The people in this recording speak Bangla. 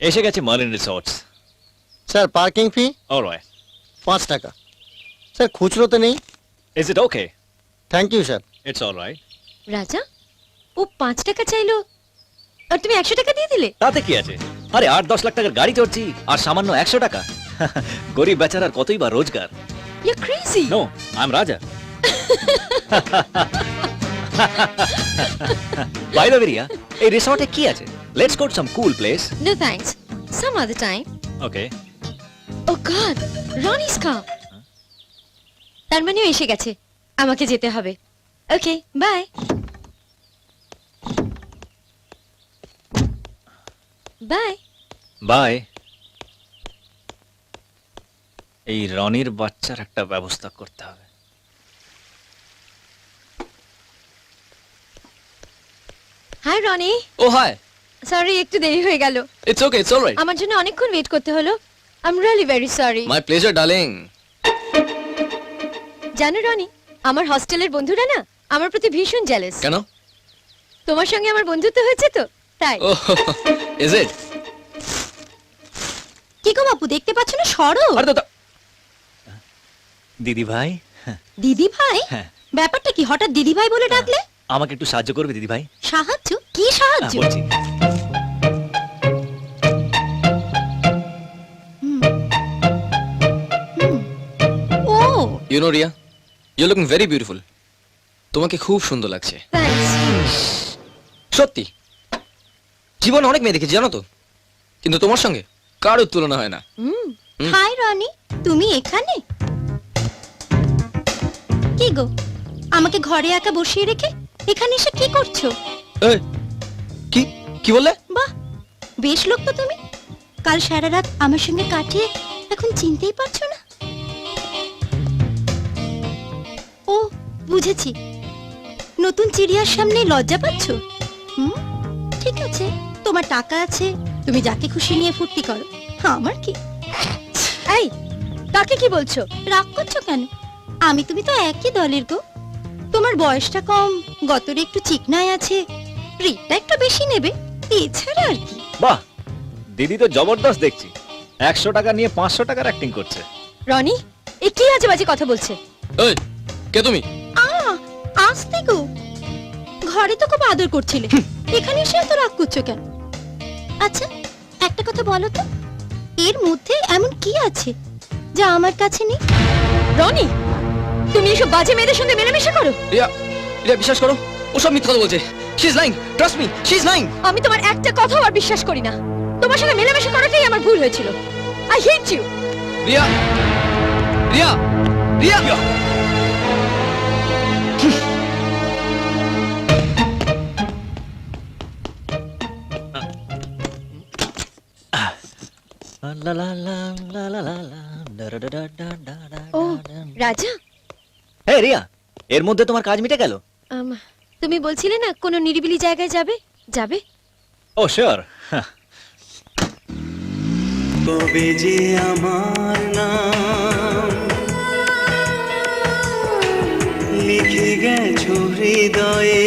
এসে গেছে Marlin resorts sir parking fee alright পাঁচ টাকা। স্যার খুচরো তো নেই is it okay thank you sir it's alright Raja ও পাঁচ টাকা চাইলো। আর তুমি একশো টাকা দিয়ে দিলে? তাতে কি আছে? আরে আট দশ লাখ টাকার গাড়ি চড়ছি আর সামান্য একশো টাকা। গরিব বেচারার কতই বা রোজগার। You crazy no I am Raja. By the Riya এই রিসর্টে কি আছে? Let's go to some cool place no thanks some other time okay oh God Roni's কা তার মানে এসে গেছে। আমাকে যেতে হবে। ওকে বাই বাই বাই এই রনির বাচ্চার একটা ব্যবস্থা করতে হবে। Hi Rony oh hi sorry একটু দেরি হয়ে গেল। ইটস ওকে ইটস অলরাইট আমার জন্য অনেকক্ষণ ওয়েট করতে হলো। I am really very sorry my pleasure darling জানো রনি আমার হস্টেলের বন্ধুরা না আমার প্রতি ভীষণ জেলাস কেন? তোমার সঙ্গে আমার বন্ধুত্ব হয়েছে তো? তাই। ইজ ইট কি গো বাপু দেখতে পাচ্ছ না সরো? আরে দাদা। দিদি ভাই দিদি ভাই হ্যাঁ। ব্যাপারটা কি হঠাৎ দিদি ভাই বলে ডাকলে? আমাকে একটু সাহায্য করবে দিদি ভাই সাহায্য? কি সাহায্য? বলছি। ও। You know Riya you looking very beautiful তোমাকে খুব সুন্দর লাগছে। থ্যাঙ্কস সত্যি। জীবন অনেক মেয়ে দেখেছি জানো তো? কিন্তু তোমার সঙ্গে কারোর তুলনা হয় না। হুম। হাই রনি তুমি এখানে? কি গো? আমাকে ঘরে একা বসিয়ে রেখে এখানে এসে কি করছ? এই, কি বললে? বাহ, বেশ লোক তো তুমি। কাল সারা রাত আমার সঙ্গে কাটিয়ে এখন চিনতেই পারছ না। ও, বুঝেছি। নতুন চিড়িয়ার সামনে লজ্জা পাচ্ছ? হুম, ঠিক আছে, তোমার টাকা আছে, তুমি যাকে খুশি নিয়ে ফুর্তি করো। আমার কি? এই তাকে কি বলছো? রাগ করছ কেন? আমি তুমি তো একই দলের গো। তোমার বয়সটা কম, গতরে একটু চিকনায় আছে, রিটটা একটু বেশি নেবে। এছাড়া আর কি? বাহ দিদি তো জবরদস্ত দেখছি। একশো টাকা নিয়ে পাঁচশো টাকার অ্যাক্টিং করছে। রনি এ কি আজে বাজে কথা বলছে? এই কে তুমি? আ আসতে গো। ঘরে তো খুব আদর করছিলে। এখানে এসে এত রাগ করছ কেন? আচ্ছা একটা কথা বলো তো। এর মধ্যে এমন কি আছে যা আমার কাছে নেই? রনি তুমি এসব বাজে মেয়েদের সঙ্গে মেলামেশা করো। রিয়া রিয়া বিশ্বাস করো ও সব মিথ্যা কথা বলছে। She is lying trust me she is lying আমি তোমার একটা কথাও আর বিশ্বাস করি না। তোমার সঙ্গে মেলামেশা করাটাই আমার ভুল হয়েছিল। I hate you Riya Riya Riya. Oh Raja? Riya এর মধ্যে তোমার কাজ মিটে গেল? তুমি বলছিলে না কোনো নিরিবিলি জায়গায় যাবে? যাবে? Oh sure. কবে যে আমার নাম লিখে গেছো হৃদয়ে